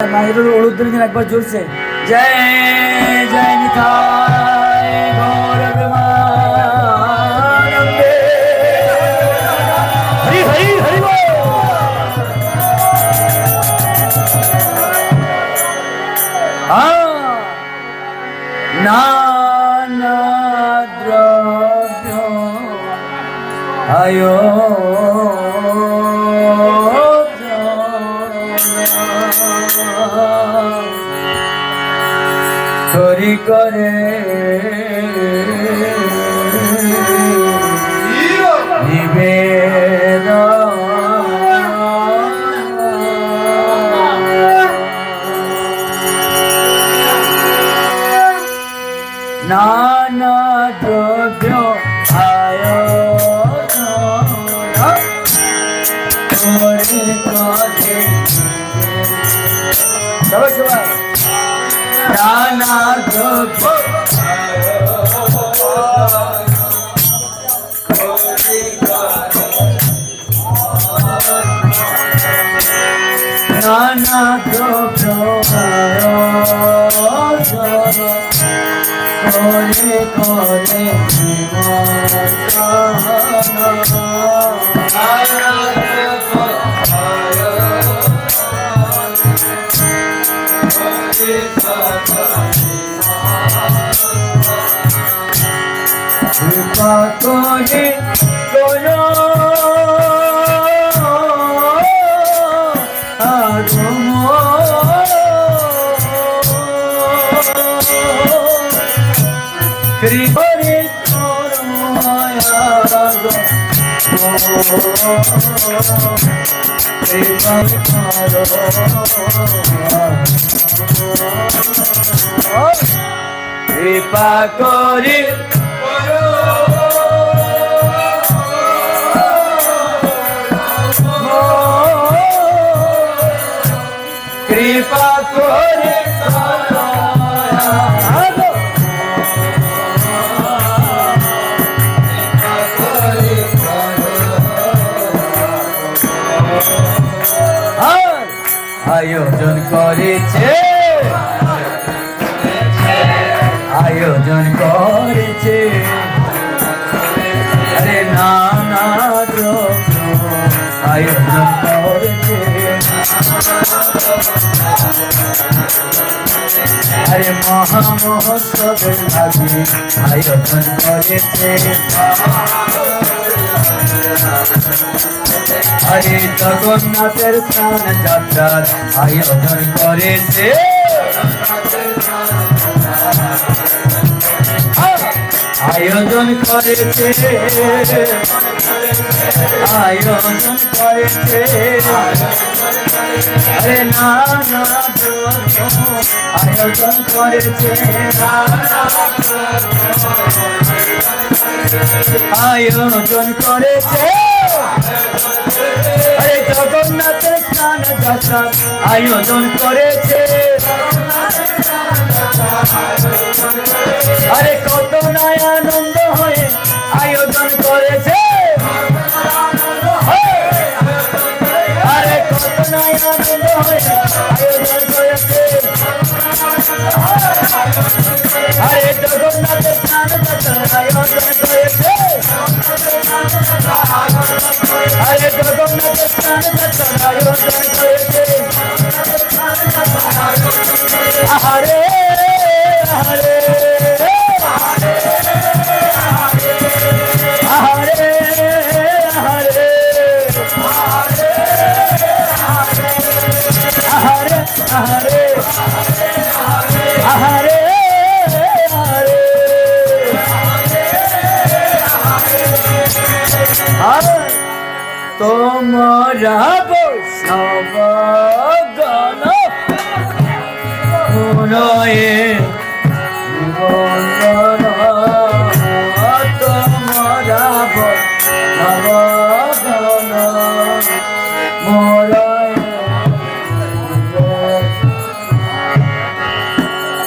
মায়ের হলুদ দিন একবার জ্বলছে জয় জয় নিতাই গৌর প্রেমানন্দে। হরি হরি হরি বল। আহ, নানা দ্রব্য আয়ো করে কৃপা করে আয়োজন করেছে। আয়োজন করেছে। আরে নানা আয়োজন করেছে। আরে মহামহোৎসবের আগে আয়োজন করেছে। আরে জগন্নাথের স্নান যাত্রার আয়োজন করেছে। আয়োজন করেছে। আয়োজন করেছে। আরে না না, আয়োজন করেছে। আয়োজন করেছে। আয়োজন করেছে। আরে কত নয় আনন্দ হয়ে আয়োজন করেছে। আরে কত নয় আনন্দ হয়ে আয়োজন করেছে। আরে জগন্নাথের স্নান আয়োজন করেছে। আরে জগন্নাথের স্নান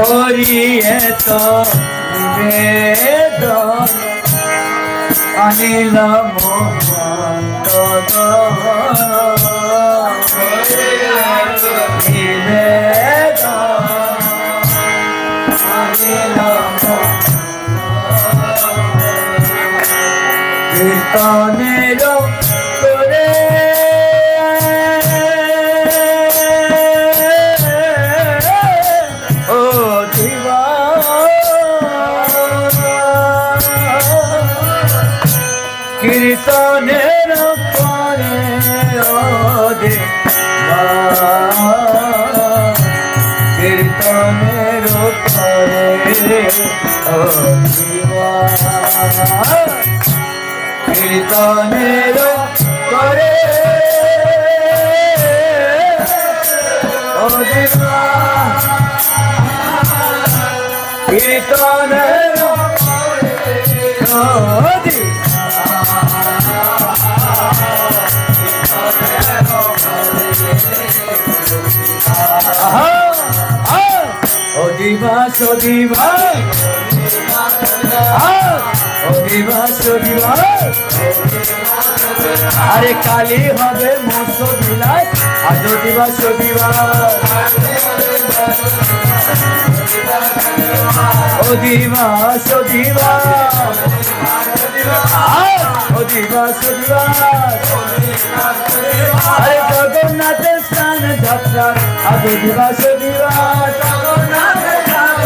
করিয়ে তো অনিল কীর্তনের কীর্তনের করে। কীর্তনের আরে কালি হবে মৎস্য বিলাস আজ অধিবাস অধিবাস অধিবাস অধিবাস অধিবাস অধিবাস আরে জগন্নাথের স্থান যাত্রা আজ অধিবাস অধিবাস অধিবাস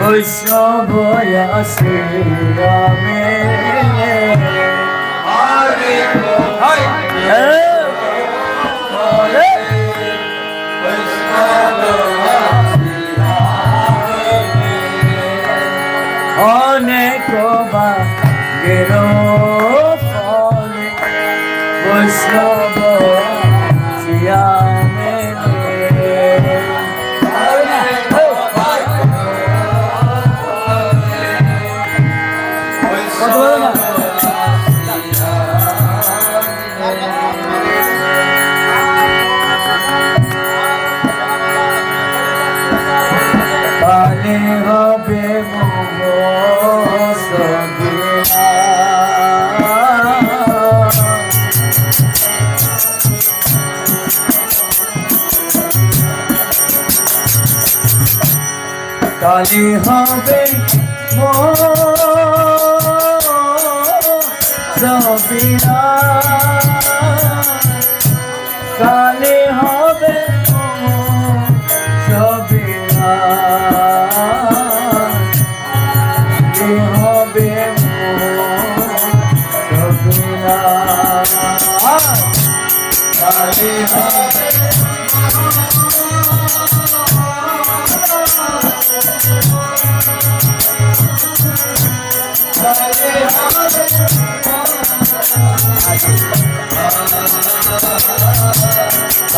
বৈষ্ণব আসে রামে। অনেক বাজের ফলে বৈষ্ণব কালি হবে কালি হবে হবে সবিরা হবে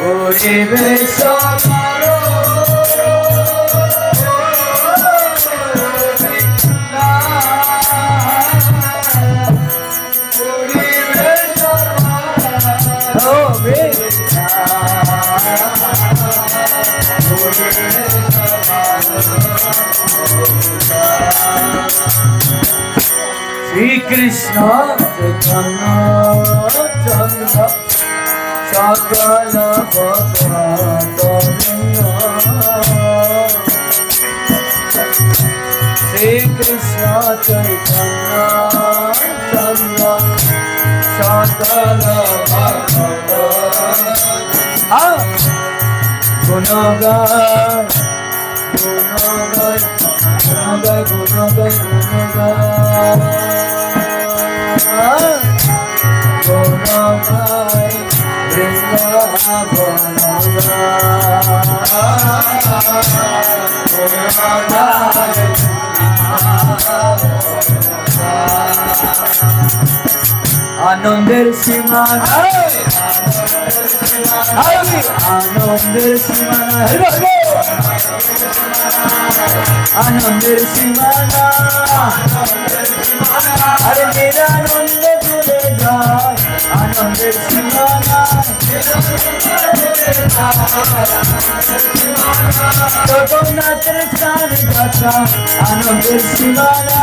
Oh, কৃষ্ণ চন্দ্র সকল শ্রীকৃষ্ণ চৈতন্য চন্দ্র সকল গুণগান গুণগান গুণগান গুণগান গুণগান আনন্দের সীমা আনন্দের সীমা আনন্দের সীমা আরে মেরা আনন্দ চলে যায়। আনন্দের সীমানা জগন্নাথের স্থান কথা আনন্দের সীমানা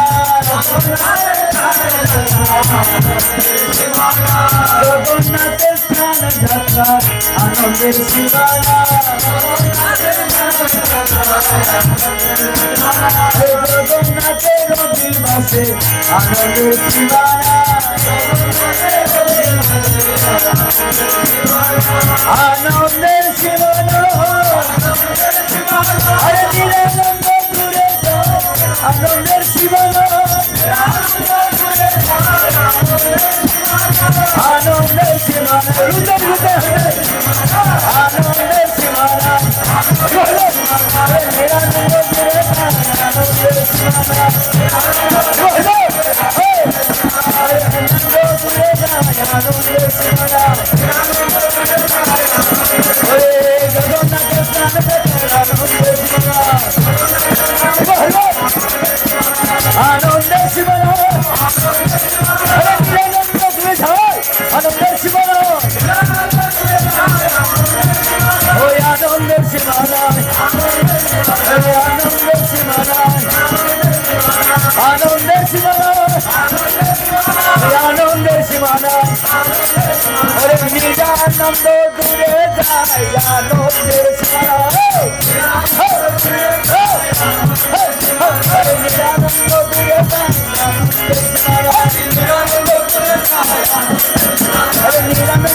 I'm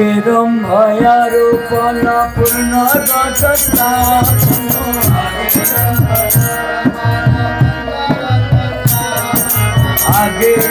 केरम्भयारूपण पूर्ण गजस्ता आगे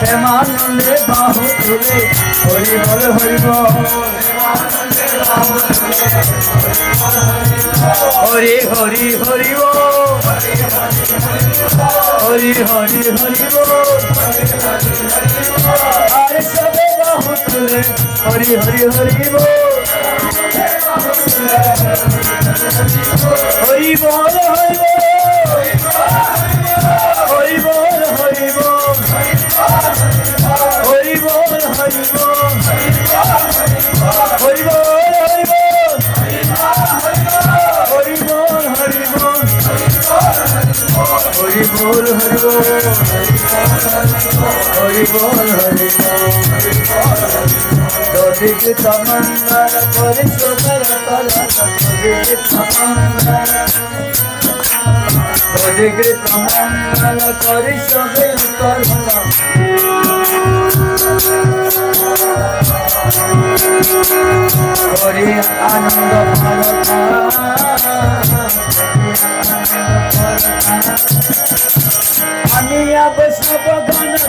প্রেমানন্দে বাহু তুলে হরি বল হরি বল। হরি হরি হরি হরি হরি হরি আর সবে বাহু তুলে হরি হরি হরি হরি বল। বল হরি দধিক সমন্দর করি সুন্দর কল দধিক আনন্দ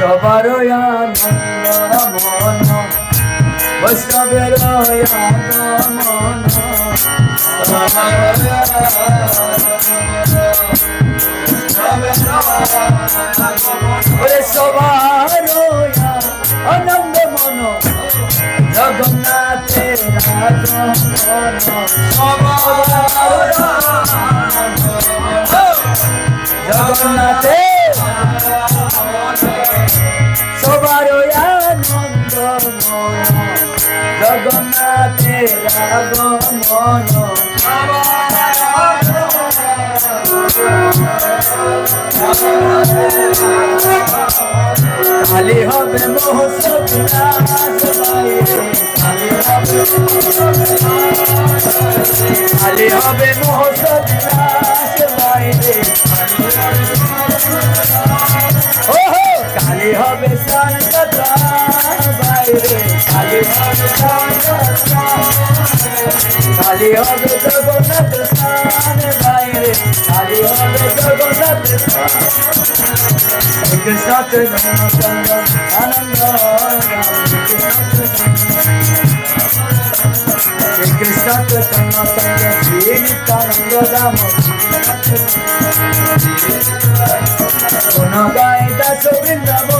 সবার মন। বৈষ্ণবের ওরে সবার আনন্দ মন। জগন্নাথের আগমন। জগন্নাথের জগন্নাথে রাগমন খালি হবে মহোৎসব খালি হবে মহোৎসব খালি হবে জগন্নাথ স্থান বাইরে খালি হবে জগন্নাথ স্থান সাথে আনন্দ সাথে আনন্দ দাম কোন গায়ে দাস বৃন্দাবন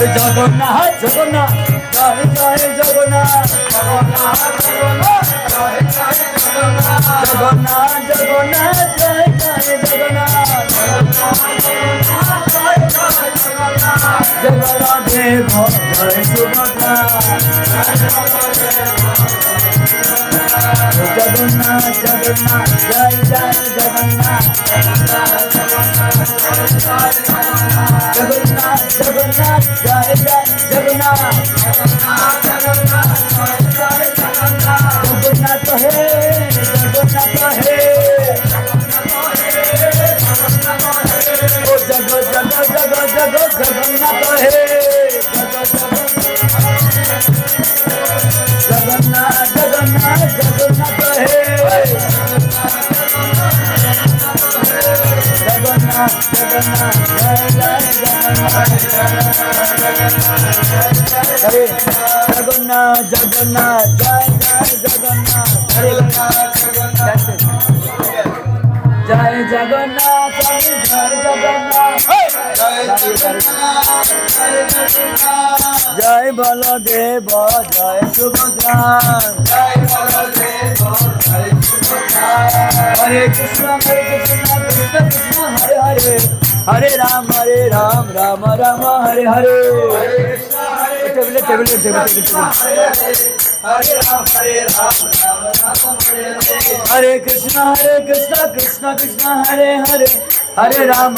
জগন্নাথ জগন্নাথ জয় জয় জগন্নাথ জগন্নাথ জগন্নাথ, জয় জয় জগন্নাথ জগন্নাথেব জয় সুভদ্রা জগন্নাথ জগন্নাথ, জয় জয় জগন্নাথ হরে জগন্নাথ জগন্নাথ জয় জয় জগন্নাথ হরে জয় জগন্নাথ হরে জয় জগন্নাথ জয় বলদেব জয় সুভদ্রা হরে কৃষ্ণ হরে কৃষ্ণ কৃষ্ণ কৃষ্ণ হরে হরে হরে রাম হরে রাম রাম রাম হরে হরে টেবিলে টেবিলে টেবিলে টেবিলে হরে কৃষ্ণ হরে কৃষ্ণ কৃষ্ণ কৃষ্ণ হরে হরে হরে রাম